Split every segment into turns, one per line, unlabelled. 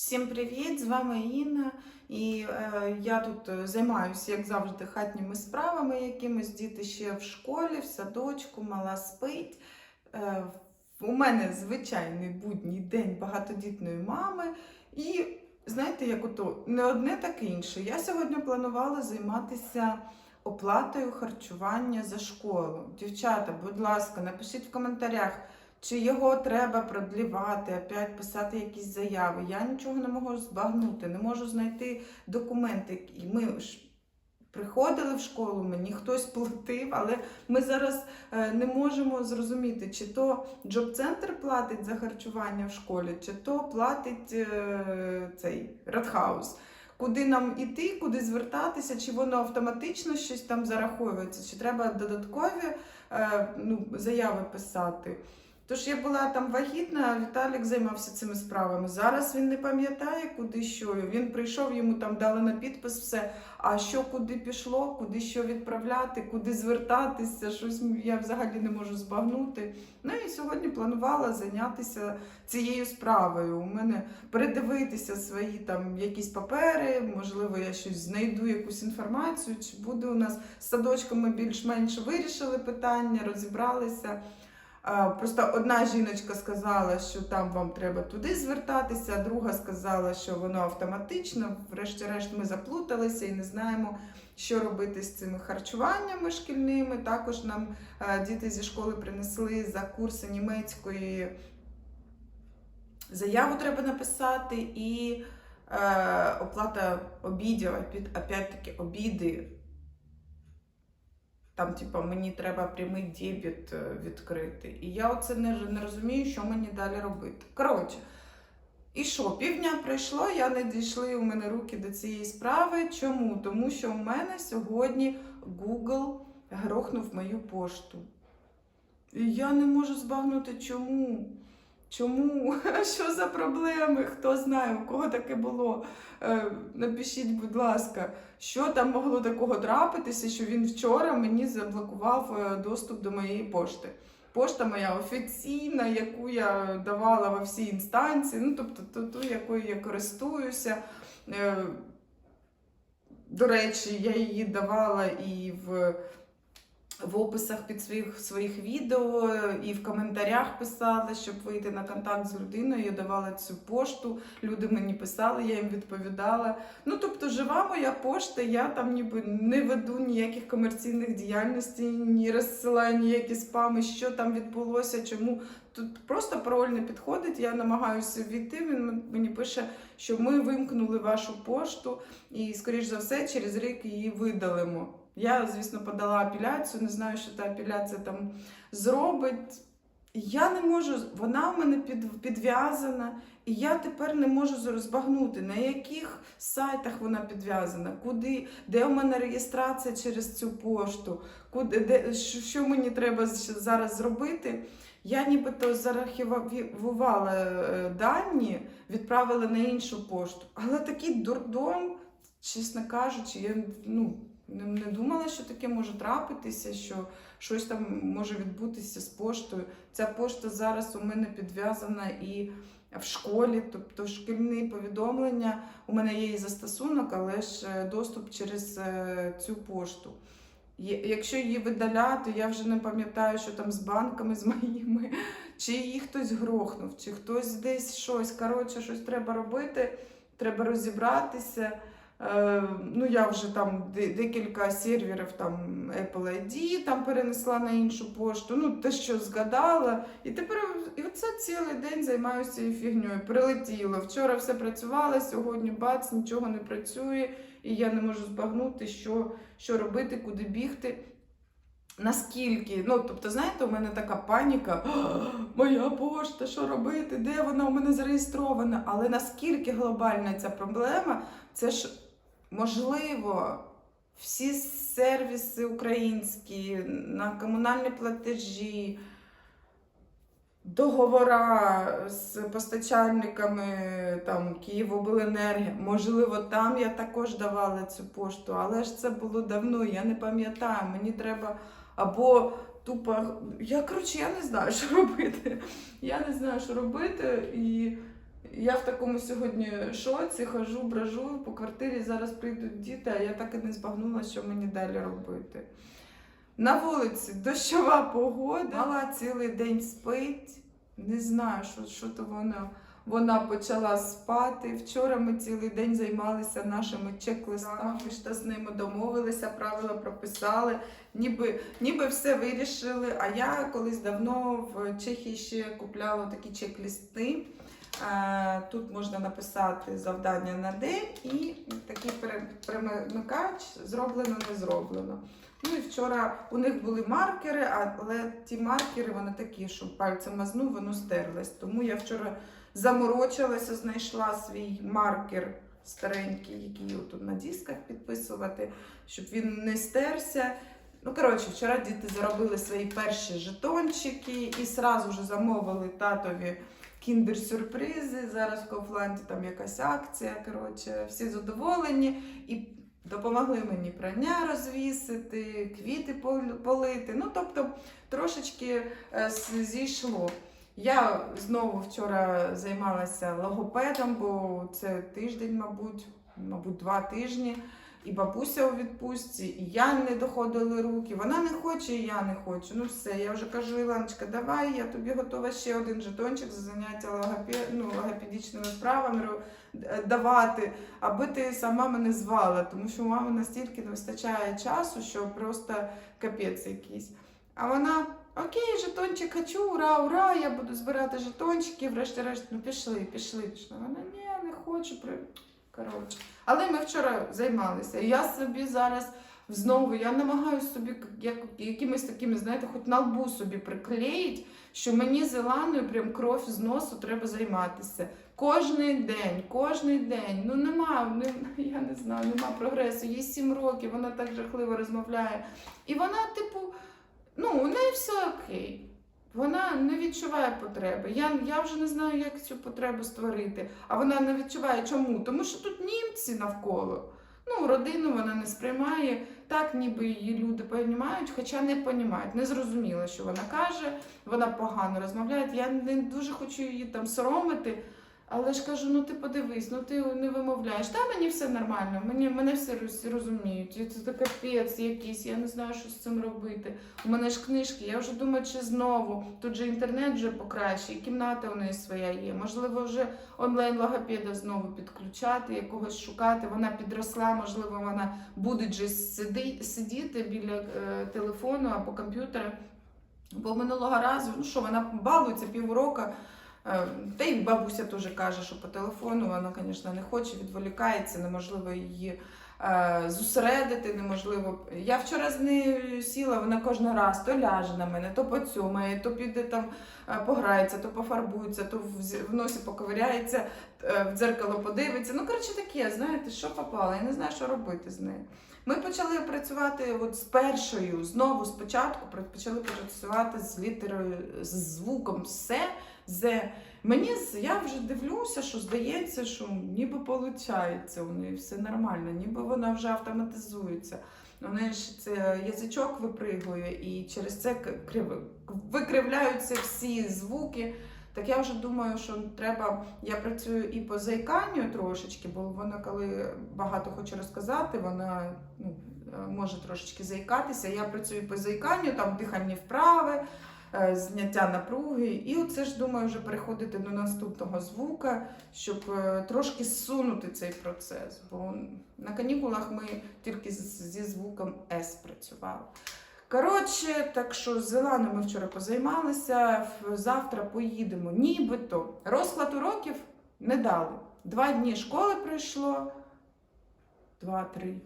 Всім привіт! З вами Інна. І е, я тут е, займаюся, як завжди, хатніми справами якимись. Діти ще в школі, в садочку, мала спить. Е, у мене звичайний будній день багатодітної мами. І знаєте, як ото не одне, так і інше. Я сьогодні планувала займатися оплатою харчування за школу. Дівчата, будь ласка, напишіть в коментарях. Чи його треба продлівати, опять писати якісь заяви? Я нічого не можу збагнути, не можу знайти документи. І ми ж приходили в школу, мені хтось платив, але ми зараз е, не можемо зрозуміти, чи то джоб-центр платить за харчування в школі, чи то платить е, цей Радхаус. Куди нам іти, куди звертатися, чи воно автоматично щось там зараховується, чи треба додаткові е, ну, заяви писати. Тож я була там вагітна, Віталік займався цими справами. Зараз він не пам'ятає, куди що. Він прийшов, йому там дали на підпис все. А що куди пішло, куди що відправляти, куди звертатися, щось я взагалі не можу збагнути. Ну і сьогодні планувала зайнятися цією справою. У мене передивитися свої там якісь папери, можливо, я щось знайду, якусь інформацію, чи буде у нас з садочком ми більш-менш вирішили питання, розібралися. Просто одна жіночка сказала, що там вам треба туди звертатися, друга сказала, що воно автоматично. Врешті-решт ми заплуталися і не знаємо, що робити з цими харчуваннями шкільними. Також нам е, діти зі школи принесли за курси німецької заяву треба написати і е, оплата обідів, опі- опять-таки обіди. Там, типа, мені треба прямий дебіт е, відкрити. І я оце не, не розумію, що мені далі робити. Коротше, і що, півдня пройшло, я не дійшли у мене руки до цієї справи. Чому? Тому що у мене сьогодні Google грохнув мою пошту. І я не можу збагнути, чому. Чому? Що за проблеми? Хто знає, у кого таке було? Е, Напишіть, будь ласка, що там могло такого трапитися, що він вчора мені заблокував е, доступ до моєї пошти. Пошта моя офіційна, яку я давала во всі інстанції, ну тобто ту, якою я користуюся. Е, До речі, я її давала і в, в описах під своїх, своїх відео, і в коментарях писала, щоб вийти на контакт з людиною. Я давала цю пошту, люди мені писали, я їм відповідала. Ну, тобто, жива моя пошта, я там ніби не веду ніяких комерційних діяльностей, ні розсилаю ніякі спами, що там відбулося, чому. Тут просто пароль не підходить, я намагаюся війти. Він мені пише, що ми вимкнули вашу пошту, і, скоріш за все, через рік її видалимо. Я, звісно, подала апеляцію, не знаю, що та апеляція там зробить. Я не можу, вона в мене під, підв'язана, і я тепер не можу розбагнути, на яких сайтах вона підв'язана, куди, де у мене реєстрація через цю пошту, куди, де, що, мені треба зараз зробити. Я нібито зарахівувала е, дані, відправила на іншу пошту. Але такий дурдом, чесно кажучи, я ну, не, думала, що таке може трапитися, що щось там може відбутися з поштою. Ця пошта зараз у мене підв'язана і в школі, тобто шкільні повідомлення. У мене є і застосунок, але ж е, доступ через е, цю пошту. Якщо її видаляти, я вже не пам'ятаю, що там з банками, з моїми, чи її хтось грохнув, чи хтось десь щось. Коротше, щось треба робити, треба розібратися. Е, ну, я вже там декілька серверів там Apple ID там перенесла на іншу пошту. Ну, те, що згадала. І тепер і оце цілий день займаюся цією фігньою. Прилетіло. Вчора все працювало, сьогодні бац, нічого не працює, і я не можу збагнути, що, що робити, куди бігти. Наскільки, ну тобто, знаєте, у мене така паніка, моя пошта, що робити, де вона у мене зареєстрована? Але наскільки глобальна ця проблема, це ж можливо, всі сервіси українські на комунальні платежі, договора з постачальниками там Київобленерго. Можливо, там я також давала цю пошту, але ж це було давно, я не пам'ятаю. Мені треба або тупо. Я коротше, я не знаю, що робити. Я не знаю, що робити. І Я в такому сьогодні шоці, хожу, бражу по квартирі. Зараз прийдуть діти, а я так і не збагнула, що мені далі робити. На вулиці дощова погода, мала цілий день спить. Не знаю, що, що то вона. Вона почала спати. Вчора ми цілий день займалися нашими чек-листами. Ми ж з ними домовилися, правила прописали, ніби, ніби все вирішили. А я колись давно в Чехії ще купляла такі чек-листи. Тут можна написати завдання на день і такий пере- перемикач зроблено, не зроблено. Ну і вчора у них були маркери, але ті маркери вони такі, що пальцем мазнув, воно стерлось. Тому я вчора заморочилася, знайшла свій маркер старенький, який тут на дисках підписувати, щоб він не стерся. Ну, коротше, вчора діти заробили свої перші жетончики і сразу ж замовили татові кіндер-сюрпризи. Зараз в Кауфланді там якась акція. Коротше, всі задоволені і допомогли мені прання розвісити, квіти полити. Ну, тобто, трошечки е, зійшло. Я знову вчора займалася логопедом, бо це тиждень, мабуть, мабуть, два тижні. І бабуся у відпустці, і я не доходили руки. Вона не хоче, і я не хочу. Ну все, я вже кажу, Іланочка, давай, я тобі готова ще один жетончик за заняття логопед, ну, логопедичними справами давати, аби ти сама мене звала, тому що мами настільки не вистачає часу, що просто капець якийсь. А вона. Окей, жетончик хочу, ура, ура, я буду збирати жетончики, врешті-решт, ну пішли, пішли, пішли. Вона ні, не хочу. Коротше. Але ми вчора займалися. Я собі зараз знову я намагаюся собі як, якимись такими, знаєте, хоч на лбу собі приклеїть, що мені з Іланою прям кров з носу треба займатися. Кожний день, кожний день. Ну нема, не, я не знаю, нема прогресу. Їй сім років, вона так жахливо розмовляє. І вона, типу, ну, у неї все окей. Вона не відчуває потреби. Я, я вже не знаю, як цю потребу створити. А вона не відчуває чому? Тому що тут німці навколо. Ну, родину вона не сприймає, так ніби її люди понімають, хоча не понімають. Не зрозуміла, що вона каже, вона погано розмовляє. Я не дуже хочу її там соромити. Але ж кажу, ну ти подивись, ну ти не вимовляєш. Та мені все нормально, мені, мене все розуміють. Це капець якийсь, я не знаю, що з цим робити. У мене ж книжки, я вже думаю, чи знову. Тут же інтернет вже покраще, і кімната у неї своя є. Можливо, вже онлайн логопеда знову підключати, якогось шукати. Вона підросла, можливо, вона буде вже сидіти біля е, телефону або комп'ютера. Бо минулого разу, ну що, вона балується піврока. Е, Та й бабуся теж каже, що по телефону вона, звісно, не хоче, відволікається, неможливо її е, зосередити, неможливо. Я вчора з нею сіла, вона кожен раз то ляже на мене, то поцьомає, то піде там е, пограється, то пофарбується, то в, носі поковиряється, в дзеркало подивиться. Ну, коротше, таке, знаєте, що попало, я не знаю, що робити з нею. Ми почали працювати от з першою, знову спочатку почали працювати з літерою, з звуком все. З мені я вже дивлюся, що здається, що ніби виходить у неї все нормально, ніби вона вже автоматизується. У неї ж це язичок випригує, і через це крив- викривляються всі звуки. Так я вже думаю, що треба. Я працюю і по заїканню трошечки, бо вона, коли багато хоче розказати, вона ну, е, може трошечки заїкатися. Я працюю по заїканню, там дихальні вправи, зняття напруги. І оце ж думаю, вже переходити до наступного звука, щоб е, трошки зсунути цей процес. Бо на канікулах ми тільки зі звуком С працювали. Коротше, так що з Іланою ми вчора позаймалися, завтра поїдемо. Нібито розклад уроків не дали. Два дні школи пройшло, два-три.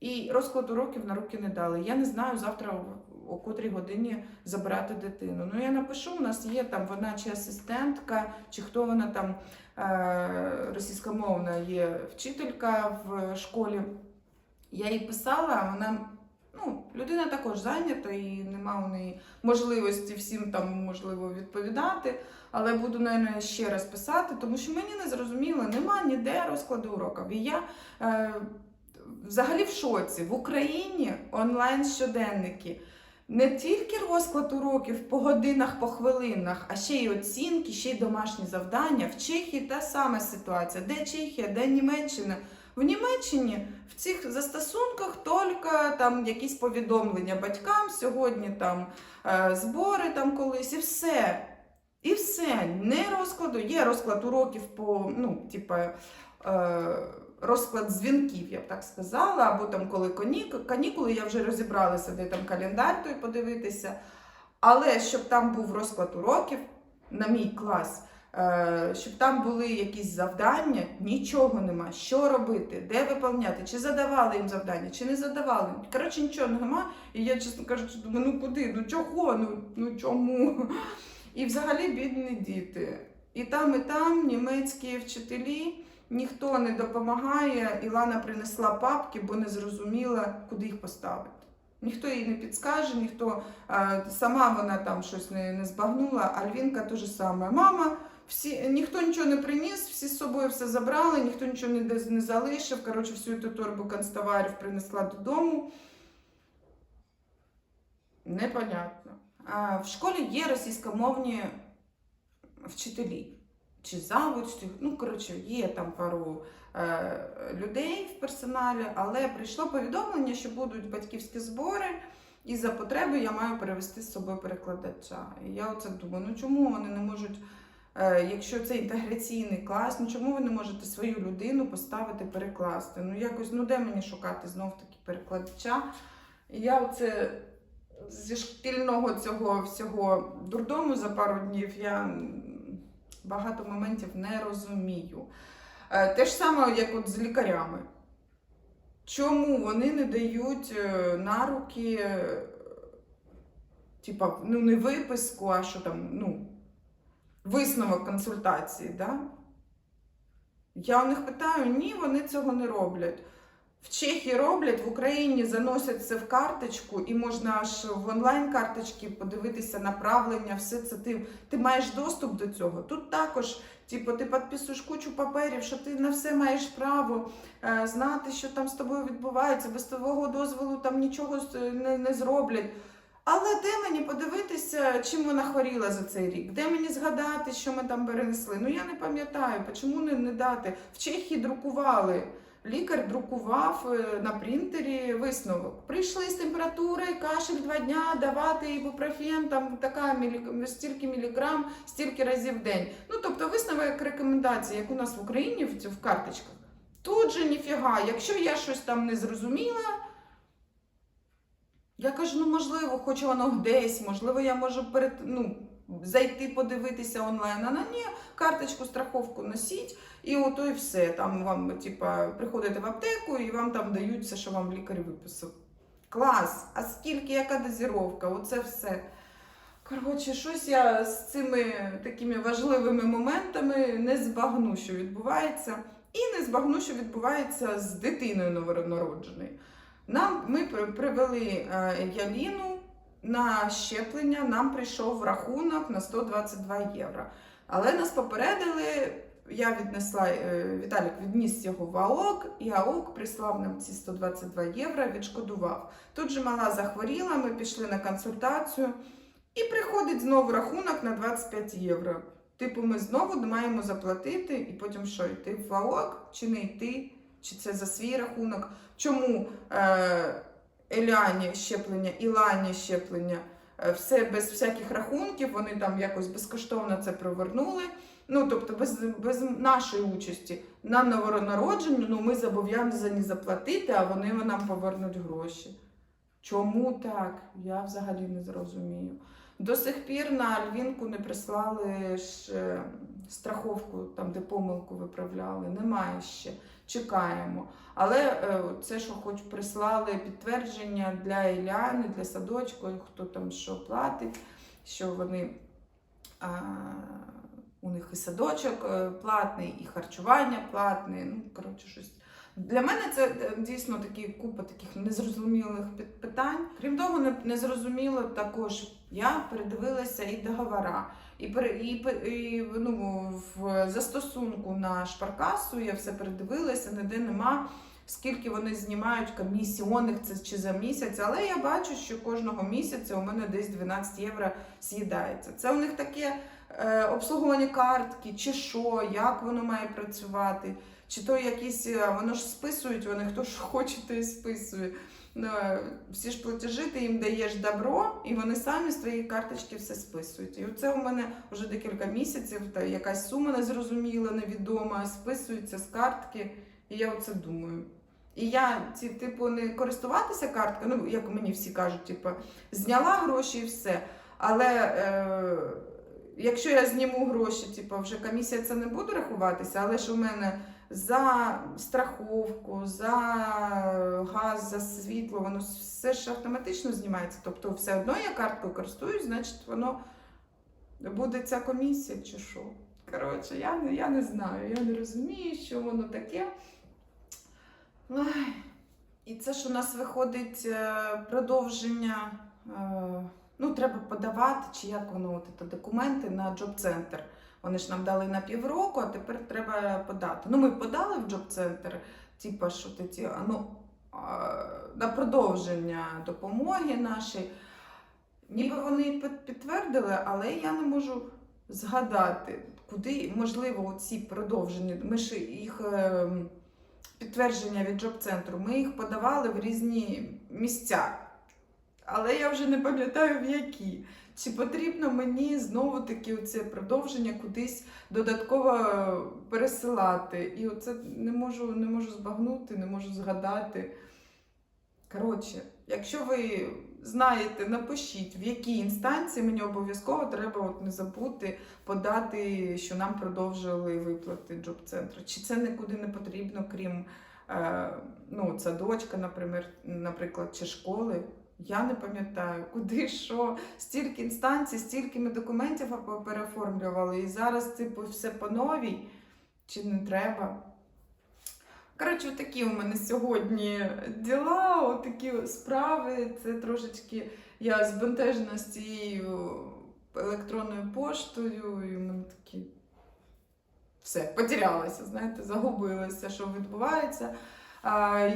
І розклад уроків на руки не дали. Я не знаю завтра о- котрій годині забирати дитину. Ну я напишу, у нас є там вона чи асистентка, чи хто вона там е- російськомовна є вчителька в школі. Я їй писала, вона ну, людина також зайнята і нема у неї можливості всім там можливо відповідати. Але буду наверное, ще раз писати, тому що мені не зрозуміло, нема ніде розкладу уроків. І я е, взагалі в шоці. В Україні онлайн щоденники. Не тільки розклад уроків по годинах, по хвилинах, а ще й оцінки, ще й домашні завдання. В Чехії та сама ситуація. Де Чехія, де Німеччина? В Німеччині в цих застосунках тільки там якісь повідомлення батькам сьогодні там е, збори там колись, і все. І все. Не розкладу. Є розклад уроків по, ну, типа. Е, Розклад дзвінків, я б так сказала, або там коли канік- канікули, я вже розібралася, де там календар той подивитися. Але щоб там був розклад уроків на мій клас, е, щоб там були якісь завдання, нічого нема. Що робити, де виповняти, чи задавали їм завдання, чи не задавали. Коротше, нічого нема. І я, чесно кажучи, думаю, ну куди? Ну чого? Ну, ну чому? І взагалі бідні діти. І там, і там німецькі вчителі. Ніхто не допомагає. Ілана принесла папки, бо не зрозуміла, куди їх поставити. Ніхто їй не підскаже, ніхто е, сама вона там щось не, не збагнула. Альвінка те ж саме. Мама, всі, ніхто нічого не приніс, всі з собою все забрали, ніхто нічого не, не залишив. Коротше, всю ту торбу канцтоварів принесла додому. Непонятно. В школі є російськомовні вчителі чи завуч, ну коротше, є там пару е, людей в персоналі, але прийшло повідомлення, що будуть батьківські збори, і за потреби я маю перевести з собою перекладача. І я оце думаю, ну чому вони не можуть, е, якщо це інтеграційний клас, ну чому ви не можете свою людину поставити перекласти? Ну якось, ну де мені шукати знов таки перекладача? І я оце зі шкільного цього всього дурдому за пару днів я багато моментів не розумію. Е, Те ж саме, як от з лікарями. Чому вони не дають е, на руки, е, типа, ну не виписку, а що там, ну, висновок консультації, да? Я у них питаю, ні, вони цього не роблять. В Чехії роблять, в Україні заносять це в карточку, і можна аж в онлайн-карточці подивитися направлення, все це ти, ти маєш доступ до цього. Тут також, типу, ти підписуєш кучу паперів, що ти на все маєш право е, знати, що там з тобою відбувається, без твого дозволу там нічого не, не зроблять. Але де мені подивитися, чим вона хворіла за цей рік? Де мені згадати, що ми там перенесли? Ну я не пам'ятаю, чому не, не дати? В Чехії друкували. Лікар друкував е, на принтері висновок. Прийшли з температурою, кашель два дня, давати ібупрофен, там така стільки міліграм, стільки разів в день. Ну тобто висновок як рекомендації, як у нас в Україні в, в карточках. Тут же ніфіга, якщо я щось там не зрозуміла, я кажу, ну можливо, хоч воно десь, можливо, я можу перед, ну, зайти подивитися онлайн. А на ні, карточку, страховку носіть, і ото і все. Там вам, типа, приходите в аптеку і вам там дають все, що вам лікар виписав. Клас! А скільки, яка дозіровка? Оце все. Коротше, щось я з цими такими важливими моментами не збагну, що відбувається, і не збагну, що відбувається з дитиною новонародженою. Нам ми привели е, Яліну на щеплення. Нам прийшов рахунок на 122 євро. Але нас попередили. Я віднесла е, Віталік відніс його в АОК, і АОК прислав нам ці 122 євро, відшкодував. Тут же мала захворіла, ми пішли на консультацію, і приходить знову рахунок на 25 євро. Типу, ми знову маємо заплатити, і потім що, йти в АОК чи не йти, чи це за свій рахунок. Чому е, Еляні щеплення, Ілані щеплення, е, все без всяких рахунків, вони там якось безкоштовно це провернули. Ну, тобто без, без нашої участі на новонародженню ну, ми зобов'язані заплатити, а вони нам повернуть гроші. Чому так? Я взагалі не зрозумію. До сих пір на Альвінку не прислали ж е, страховку, там, де помилку виправляли. Немає ще. Чекаємо. Але е, це, що хоч прислали підтвердження для Іляни, для садочку, хто там що платить, що вони. А, у них і садочок е, платний, і харчування платне. Ну, коротше, щось Для мене це е, дійсно такі купа таких незрозумілих питань. Крім того, незрозуміло також. Я передивилася і договора, і, і, і ну, в застосунку на шпаркасу я все передивилася, ніде нема. Скільки вони знімають комісіонних це чи за місяць, але я бачу, що кожного місяця у мене десь 12 євро з'їдається. Це у них таке обслуговування картки, чи що, як воно має працювати, чи то якісь, е, воно ж списують, вони хто ж хоче, то і списує. Ну, е, всі ж платежі, ти їм даєш добро, і вони самі з твоєї карточки все списують. І оце у мене вже декілька місяців, та якась сума незрозуміла, невідома, списується з картки. І я оце думаю. І я, ці, типу, не користуватися карткою, ну, як мені всі кажуть, типу, зняла гроші і все. Але е, якщо я зніму гроші, типу, вже комісія це не буде рахуватися, але ж у мене за страховку, за газ, за світло, воно все ж автоматично знімається. Тобто все одно я карткою користуюсь, значить воно буде ця комісія чи що. Коротше, я не, я не знаю, я не розумію, що воно таке. Ой. І це ж у нас виходить е, продовження. Ну, треба подавати, чи як воно от, це, документи на джоб-центр. Вони ж нам дали на півроку, а тепер треба подати. Ну, ми подали в джоб-центр, типа, що ті, ну, на продовження допомоги нашої. Ніби вони підтвердили, але я не можу згадати, куди, можливо, ці продовження. Ми ж їх е, підтвердження від джоб-центру, ми їх подавали в різні місця. Але я вже не пам'ятаю в які. Чи потрібно мені знову таки це продовження кудись додатково пересилати? І оце не можу, не можу збагнути, не можу згадати. Коротше, якщо ви знаєте, напишіть, в якій інстанції мені обов'язково треба от не забути подати, що нам продовжили виплати джоб-центру. Чи це нікуди не потрібно, крім е, ну, садочка, наприклад, наприклад, чи школи. Я не пам'ятаю, куди що, стільки інстанцій, стільки ми документів переоформлювали, і зараз типу все по новій, чи не треба. Коротше, такі у мене сьогодні діла, отакі справи. Це трошечки я збентежена з цією електронною поштою, і в мене такі все, потерялася, знаєте, загубилася, що відбувається.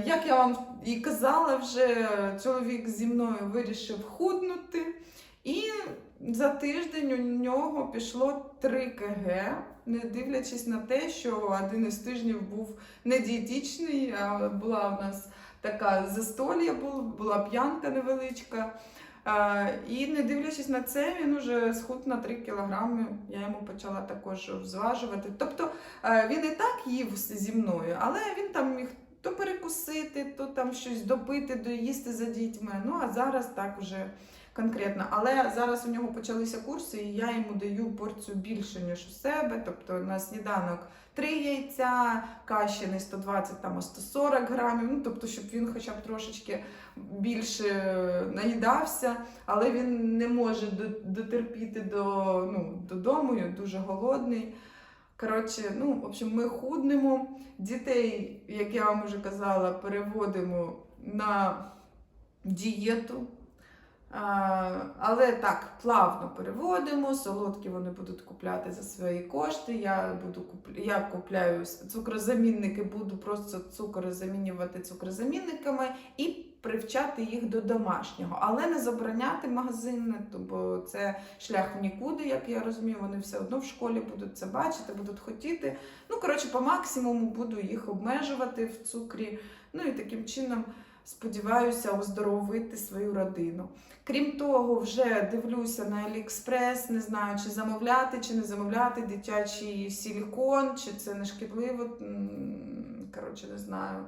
Як я вам і казала, вже чоловік зі мною вирішив худнути, і за тиждень у нього пішло 3 кг, не дивлячись на те, що один із тижнів був не дієтичний, а була у нас така застолья, була, п'янка невеличка. І не дивлячись на це, він уже схуд на 3 кілограми. Я йому почала також зважувати. Тобто він і так їв зі мною, але він там міг то перекусити, то там щось допити, доїсти за дітьми. Ну а зараз так вже конкретно. Але зараз у нього почалися курси, і я йому даю порцію більше, ніж у себе. Тобто на сніданок три яйця, каші не 120, там, а 140 грамів. Ну, тобто, щоб він хоча б трошечки більше наїдався, але він не може дотерпіти до, ну, додому, дуже голодний. Коротше, ну, в общем, ми худнемо. Дітей, як я вам вже казала, переводимо на дієту. Але так, плавно переводимо, солодкі вони будуть купляти за свої кошти. Я буду я купляю цукрозамінники, буду просто цукор замінювати цукрозамінниками і привчати їх до домашнього, але не забороняти магазини, бо це шлях в нікуди, як я розумію. Вони все одно в школі будуть це бачити, будуть хотіти. Ну, коротше, по максимуму буду їх обмежувати в цукрі. Ну і таким чином сподіваюся оздоровити свою родину. Крім того, вже дивлюся на Аліекспрес, не знаю, чи замовляти, чи не замовляти дитячий силікон, чи це не шкідливо. Коротше, не знаю.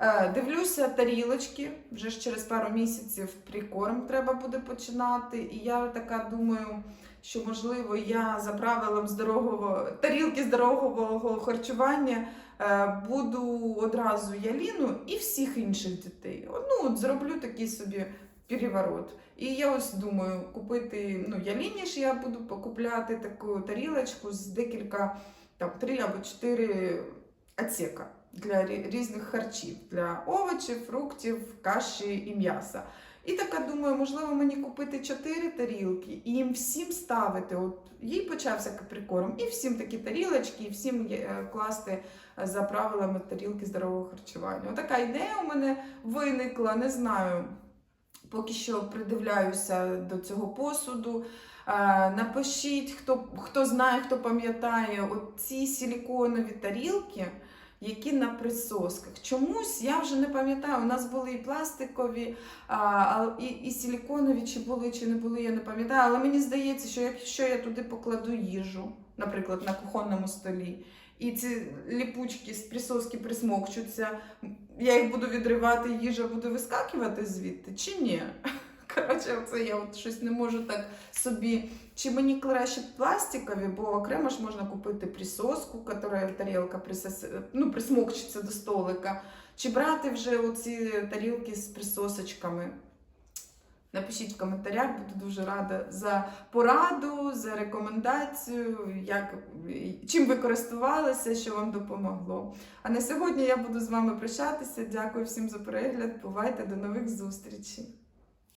Е, Дивлюся тарілочки, вже ж через пару місяців прикорм треба буде починати. І я така думаю, що можливо я за правилом здорового тарілки здорового харчування е, буду одразу Яліну і всіх інших дітей. Ну, от зроблю такий собі переворот. І я ось думаю, купити ну, Яліні ж я буду покупляти таку тарілочку з декілька, там три або чотири отсека для різних харчів, для овочів, фруктів, каші і м'яса. І така думаю, можливо, мені купити чотири тарілки і їм всім ставити. От їй почався каприкорм, і всім такі тарілочки, і всім е, класти е, за правилами тарілки здорового харчування. Отака ідея у мене виникла, не знаю. Поки що придивляюся до цього посуду. Е, Напишіть, хто, хто знає, хто пам'ятає, ці силіконові тарілки, які на присосках. Чомусь я вже не пам'ятаю. У нас були і пластикові, а, і, і силіконові, чи були, чи не були, я не пам'ятаю. Але мені здається, що якщо я туди покладу їжу, наприклад, на кухонному столі, і ці ліпучки з присоски присмокчуться, я їх буду відривати, їжа буде вискакувати звідти, чи ні? Коротше, це я от щось не можу так собі. Чи мені краще пластикові, бо окремо ж можна купити присоску, яка тарілка присос... ну, присмокчиться до столика. Чи брати вже оці тарілки з присосочками? Напишіть в коментарях, буду дуже рада за пораду, за рекомендацію, як, чим ви користувалися, що вам допомогло. А на сьогодні я буду з вами прощатися. Дякую всім за перегляд. Бувайте до нових зустрічей!